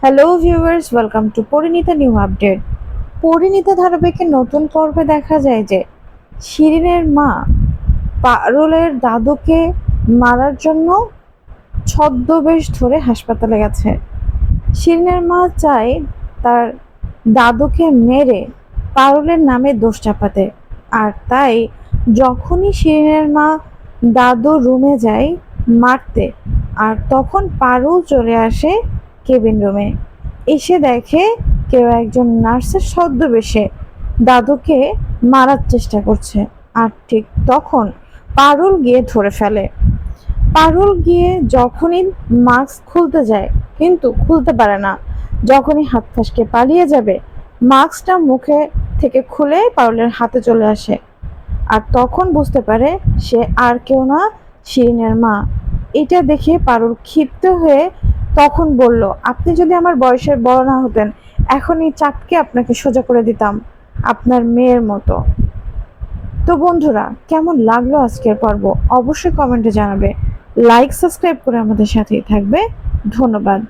Hello viewers welcome to Parineeta new update Parineeta ধারাবাহিকের নতুন পর্বে দেখা যায় যে, শিরিনের মা পারুলের দাদুকে মারার জন্য ছদ্মবেশ ধরে হাসপাতালে গেছে। শিরিনের মা চায় তার দাদুকে মেরে পারুলের নামে দোষ চাপাতে। আর তাই যখনই শিরিনের মা দাদু রুমে যায় মারতে, আর তখন পারুল চলে আসে কেবিন রুমে। এসে দেখে কেউ একজন নার্সের ছদ্মবেশে দাদুকে মারার চেষ্টা করছে আর ঠিক তখন পারুল গিয়ে ধরে ফেলে। পারুল গিয়ে যখনই মাস্ক খুলতে যায়, কিন্তু খুলতে পারে না। যখনই হাত ফাসকে পালিয়ে যাবে, মাস্কটা মুখে থেকে খুলে পারুলের হাতে চলে আসে। আর তখন বুঝতে পারে সে আর কেউ না, শিরিনের মা। এটা দেখে পারুল ক্ষিপ্ত হয়ে তখন বলল, আপনি যদি আমার বয়সের বড় না হতেন এখনই চাপকে আপনাকে সোজা করে দিতাম, আপনার মেয়ের মতো। তো বন্ধুরা, কেমন লাগল আজকের পর্ব? অবশ্যই কমেন্টে জানাবে। লাইক, সাবস্ক্রাইব করে আমাদের সাথেই থাকবে। ধন্যবাদ।